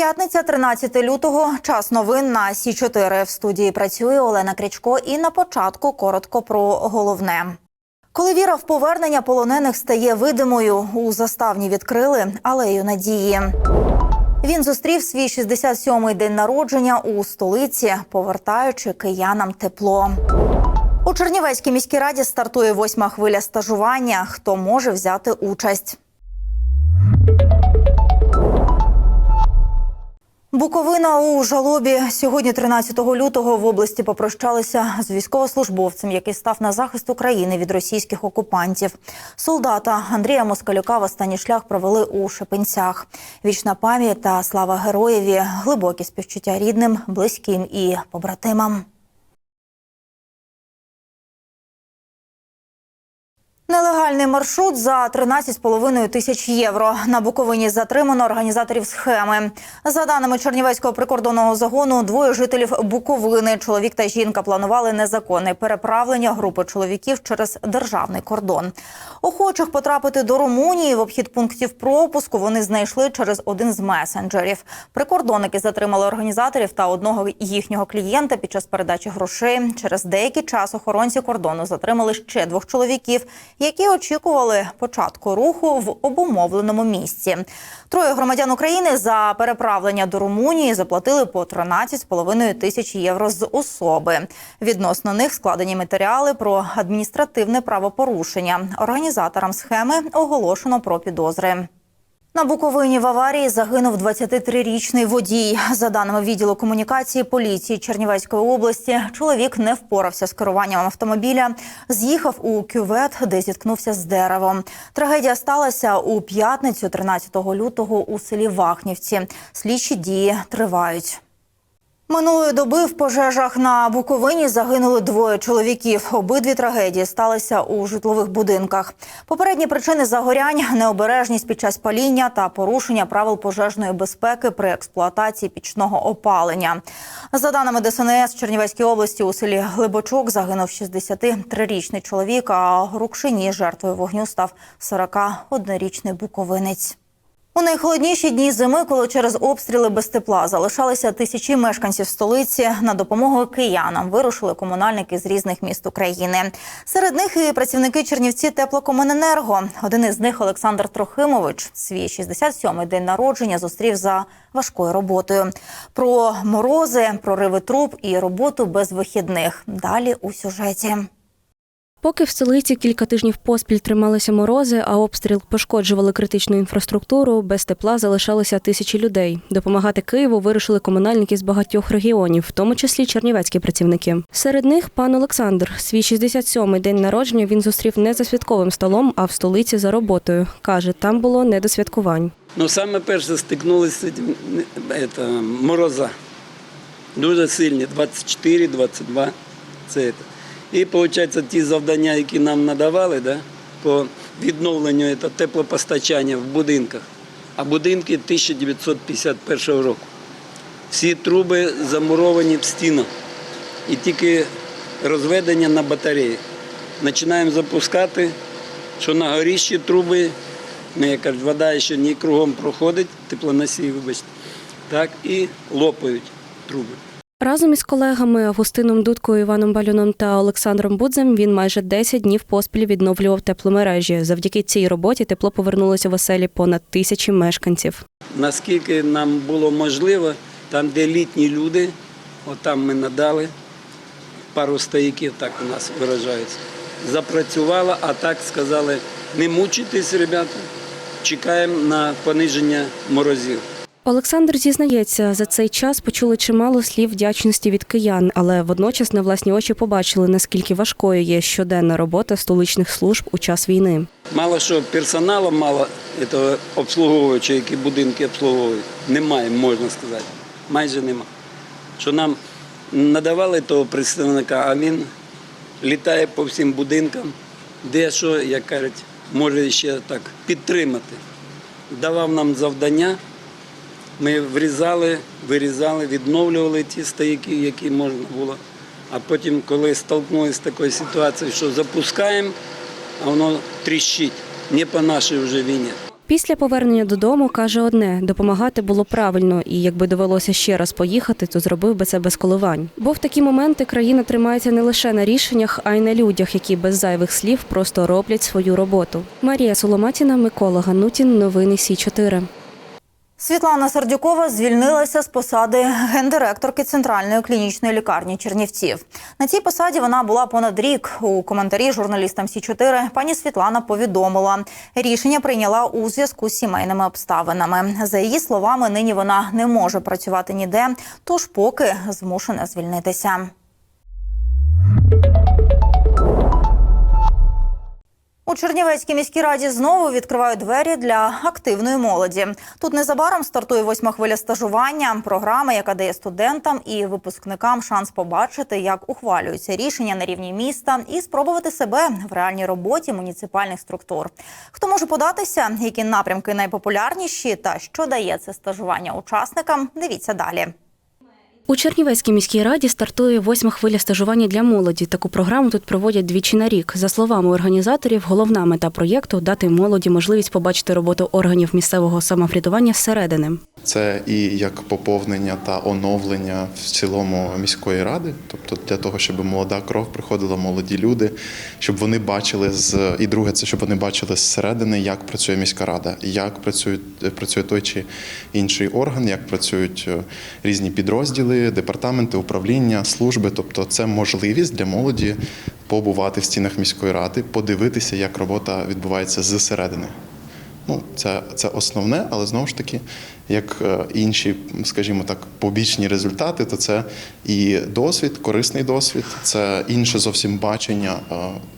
П'ятниця, 13 лютого. Час новин на Сі 4 В студії працює Олена Крічко. І на початку коротко про головне. Коли віра в повернення полонених стає видимою, у заставні відкрили алею надії. Він зустрів свій 67-й день народження у столиці, повертаючи киянам тепло. У Чернівецькій міській раді стартує восьма хвиля стажування. Хто може взяти участь? Буковина у жалобі сьогодні, 13 лютого, в області попрощалися з військовослужбовцем, який став на захист України від російських окупантів. Солдата Андрія Москалюка в останній шлях провели у Шепенцях. Вічна пам'ять та слава героєві, глибокі співчуття рідним, близьким і побратимам. Нелегальний маршрут за 13,5 тисяч євро. На Буковині затримано організаторів схеми. За даними Чернівецького прикордонного загону, двоє жителів Буковини, чоловік та жінка, планували незаконне переправлення групи чоловіків через державний кордон. Охочих потрапити до Румунії в обхід пунктів пропуску вони знайшли через один з месенджерів. Прикордонники затримали організаторів та одного їхнього клієнта під час передачі грошей. Через деякий час охоронці кордону затримали ще двох чоловіків які очікували початку руху в обумовленому місці. Троє громадян України за переправлення до Румунії заплатили по 13,5 тисяч євро з особи. Відносно них складені матеріали про адміністративне правопорушення. Організаторам схеми оголошено про підозри. На Буковині в аварії загинув 23-річний водій. За даними відділу комунікації поліції Чернівецької області, чоловік не впорався з керуванням автомобіля, з'їхав у кювет, де зіткнувся з деревом. Трагедія сталася у п'ятницю, 13 лютого, у селі Вахнівці. Слідчі дії тривають. Минулої доби в пожежах на Буковині загинули двоє чоловіків. Обидві трагедії сталися у житлових будинках. Попередні причини загорянь – необережність під час паління та порушення правил пожежної безпеки при експлуатації пічного опалення. За даними ДСНС Чернівецькій області у селі Глибочок загинув 63-річний чоловік, а Рукшині жертвою вогню став 41-річний буковинець. У найхолодніші дні зими, коли через обстріли без тепла залишалися тисячі мешканців столиці, на допомогу киянам вирушили комунальники з різних міст України. Серед них і працівники Чернівці теплокомуненерго. Один із них Олександр Трохимович. Свій 67-й день народження зустрів за важкою роботою. Про морози, прориви труб і роботу без вихідних. Далі у сюжеті. Поки в столиці кілька тижнів поспіль трималися морози, а обстріл пошкоджували критичну інфраструктуру, без тепла залишалися тисячі людей. Допомагати Києву вирушили комунальники з багатьох регіонів, в тому числі чернівецькі працівники. Серед них пан Олександр. Свій 67-й день народження він зустрів не за святковим столом, а в столиці за роботою. Каже, там було не до святкувань. Ну, саме перше стикнулися з мороза. Дуже сильні, 24, 22. Це. І виходить, ті завдання, які нам надавали, да, по відновленню теплопостачання в будинках, а будинки 1951 року. Всі труби замуровані в стінах. І тільки розведення на батареї. Починаємо запускати, що на горіщі труби, ну, як кажуть, вода ще не кругом проходить, теплоносій, вибачте, так, і лопають труби. Разом із колегами Августином Дудкою, Іваном Балюном та Олександром Будзем він майже 10 днів поспіль відновлював тепломережі. Завдяки цій роботі тепло повернулося в оселі понад тисячі мешканців. Наскільки нам було можливо, там, де літні люди, от там ми надали пару стояків, так у нас виражаються. Запрацювало, а так сказали, не мучайтесь, ребята, чекаємо на пониження морозів. Олександр зізнається, за цей час почули чимало слів вдячності від киян, але водночас на власні очі побачили, наскільки важкою є щоденна робота столичних служб у час війни. Мало що персоналу мало этого обслуговуючого, які будинки обслуговують. Немає, можна сказати. Майже нема. Що нам надавали того представника, а він літає по всім будинкам, де що, як кажуть, може ще так підтримати. Давав нам завдання. Ми врізали, вирізали, відновлювали ті стояки, які можна було. А потім, коли столкнулися з такою ситуацією, що запускаємо, а воно тріщить, не по нашій вже війні. Після повернення додому каже одне: допомагати було правильно, і якби довелося ще раз поїхати, то зробив би це без коливань. Бо в такі моменти країна тримається не лише на рішеннях, а й на людях, які без зайвих слів просто роблять свою роботу. Марія Соломатіна, Микола Ганутін. Новини Сі 4 Світлана Сердюкова звільнилася з посади гендиректорки центральної клінічної лікарні Чернівців. На цій посаді вона була понад рік. У коментарі журналістам Сі 4 пані Світлана повідомила, рішення прийняла у зв'язку з сімейними обставинами. За її словами, нині вона не може працювати ніде, тож поки змушена звільнитися. У Чернівецькій міській раді знову відкривають двері для активної молоді. Тут незабаром стартує восьма хвиля стажування, програма, яка дає студентам і випускникам шанс побачити, як ухвалюються рішення на рівні міста і спробувати себе в реальній роботі муніципальних структур. Хто може податися, які напрямки найпопулярніші та що дає це стажування учасникам? Дивіться далі. У Чернівецькій міській раді стартує восьма хвиля стажування для молоді. Таку програму тут проводять двічі на рік. За словами організаторів, головна мета проєкту дати молоді можливість побачити роботу органів місцевого самоврядування зсередини. Це і як поповнення та оновлення в цілому міської ради, тобто для того, щоб молода кров приходила, молоді люди, щоб вони бачили з і друге, це щоб вони бачили зсередини, як працює міська рада, як працюють працює той чи інший орган, як працюють е, різні підрозділи, департаменти, управління, служби. Тобто, це можливість для молоді побувати в стінах міської ради, подивитися, як робота відбувається зсередини. Ну, це, це основне, але знову ж таки, як е, інші, скажімо так, побічні результати, то це і досвід, корисний досвід, це інше зовсім бачення е,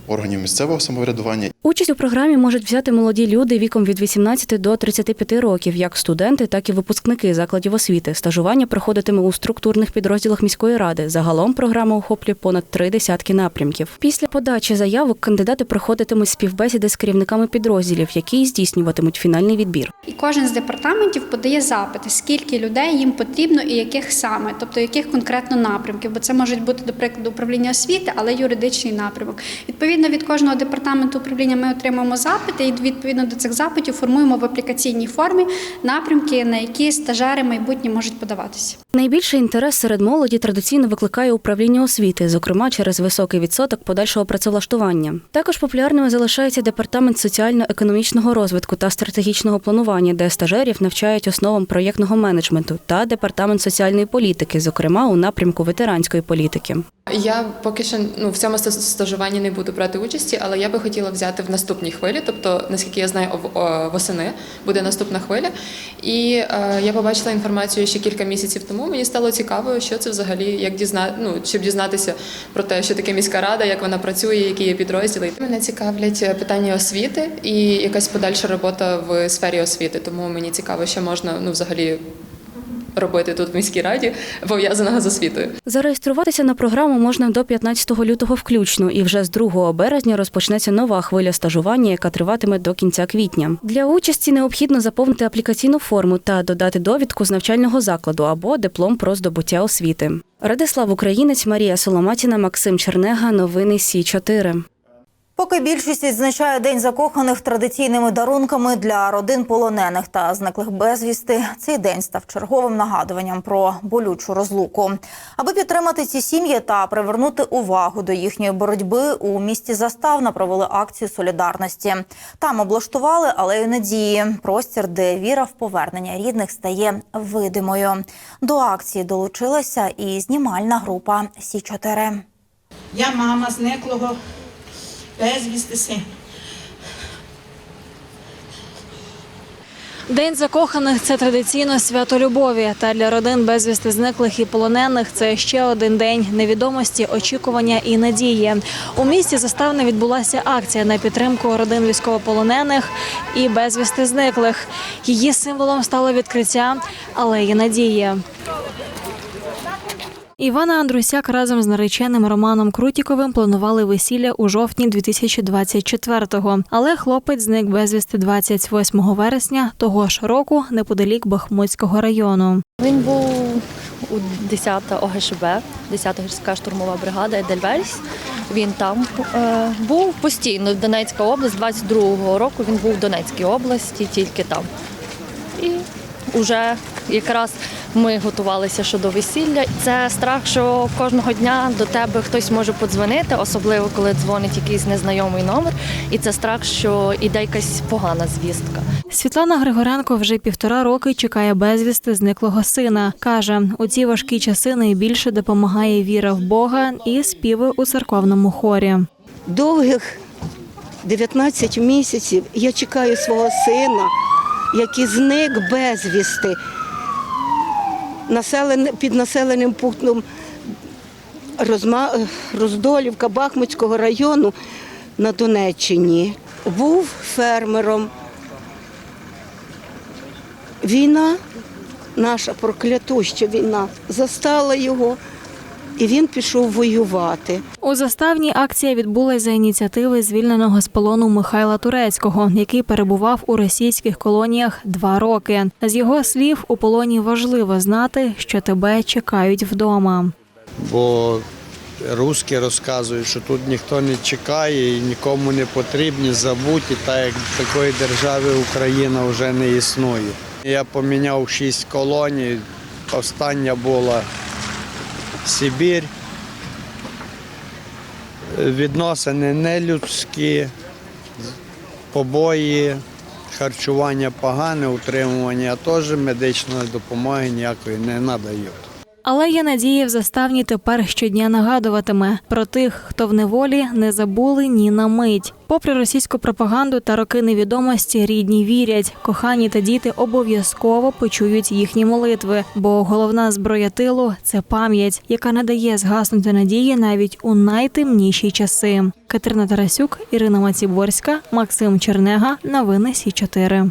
органів місцевого самоврядування. Участь у програмі можуть взяти молоді люди віком від 18 до 35 років, як студенти, так і випускники закладів освіти. Стажування проходитиме у структурних підрозділах міської ради. Загалом програма охоплює понад три десятки напрямків. Після подачі заявок кандидати проходитимуть співбесіди з керівниками підрозділів, які здійснюватимуть фінальний відбір. І кожен з департаментів подає запити, скільки людей їм потрібно і яких саме, тобто яких конкретно напрямків, бо це можуть бути, до прикладу, управління освіти, але юридичний напрямок. Відповідно від кожного департаменту управління ми отримуємо запити, і відповідно до цих запитів формуємо в аплікаційній формі напрямки, на які стажери майбутні можуть подаватися. Найбільший інтерес серед молоді традиційно викликає управління освіти, зокрема через високий відсоток подальшого працевлаштування. Також популярними залишається департамент соціально-економічного розвитку та стратегічного планування, де стажерів навчають основам проєктного менеджменту, та департамент соціальної політики, зокрема у напрямку ветеранської політики. Я поки що ну в цьому стажуванні не буду брати участі, але я би хотіла взяти в наступній хвилі. Тобто, наскільки я знаю, восени буде наступна хвиля. І е, я побачила інформацію ще кілька місяців тому. Мені стало цікаво, що це взагалі, як дізна... ну, щоб дізнатися про те, що таке міська рада, як вона працює, які є підрозділи. Мене цікавлять е, питання освіти і якась подальша робота в сфері освіти. Тому мені цікаво, що можна ну взагалі робити тут в міській раді, пов'язаного з освітою. Зареєструватися на програму можна до 15 лютого включно, і вже з 2 березня розпочнеться нова хвиля стажування, яка триватиме до кінця квітня. Для участі необхідно заповнити аплікаційну форму та додати довідку з навчального закладу або диплом про здобуття освіти. Радислав Українець, Марія Соломатіна, Максим Чернега. Новини Сі 4 Поки більшість відзначає День закоханих традиційними дарунками для родин полонених та зниклих безвісти, цей день став черговим нагадуванням про болючу розлуку. Аби підтримати ці сім'ї та привернути увагу до їхньої боротьби, у місті Заставна провели акцію солідарності. Там облаштували алею надії, простір, де віра в повернення рідних стає видимою. До акції долучилася і знімальна група Сі 4 Я мама зниклого безвісти сина. День закоханих це традиційно свято любові. Та для родин безвісти зниклих і полонених це ще один день невідомості, очікування і надії. У місті заставне відбулася акція на підтримку родин військовополонених і безвісти зниклих. Її символом стало відкриття алеї надії. Івана Андрусяк разом з нареченим Романом Крутіковим планували весілля у жовтні 2024-го. Але хлопець зник безвісти 28 вересня того ж року неподалік Бахмутського району. Він був у 10 ОГШБ, 10 гірська штурмова бригада Едельвейс. Він там е, був постійно. Донецька область, 22-го року він був в Донецькій області, тільки там. І вже якраз ми готувалися щодо весілля. Це страх, що кожного дня до тебе хтось може подзвонити, особливо коли дзвонить якийсь незнайомий номер. І це страх, що іде якась погана звістка. Світлана Григоренко вже півтора роки чекає безвісти зниклого сина. Каже, у ці важкі часи найбільше допомагає віра в Бога і співи у церковному хорі. довгих 19 місяців я чекаю свого сина, який зник безвісти під населеним пунктом. Роздолівка Бахмутського району на Донеччині. Був фермером. Війна, наша проклятуща війна, застала його, і він пішов воювати. У заставній акція відбулась за ініціативи звільненого з полону Михайла Турецького, який перебував у російських колоніях два роки. З його слів, у полоні важливо знати, що тебе чекають вдома. бо русські розказують, що тут ніхто не чекає і нікому не потрібні, забуті, так як такої держави Україна вже не існує. Я поміняв шість колоній, остання була Сибір. Відносини нелюдські, побої, харчування погане, утримування теж медичної допомоги ніякої не надають. Але є надія в заставні тепер щодня нагадуватиме про тих, хто в неволі не забули ні на мить. Попри російську пропаганду та роки невідомості, рідні вірять, кохані та діти обов'язково почують їхні молитви, бо головна зброя тилу це пам'ять, яка не дає згаснути надії навіть у найтемніші часи. Катерина Тарасюк, Ірина Маціborська, Максим Чернега. Новини Сі 4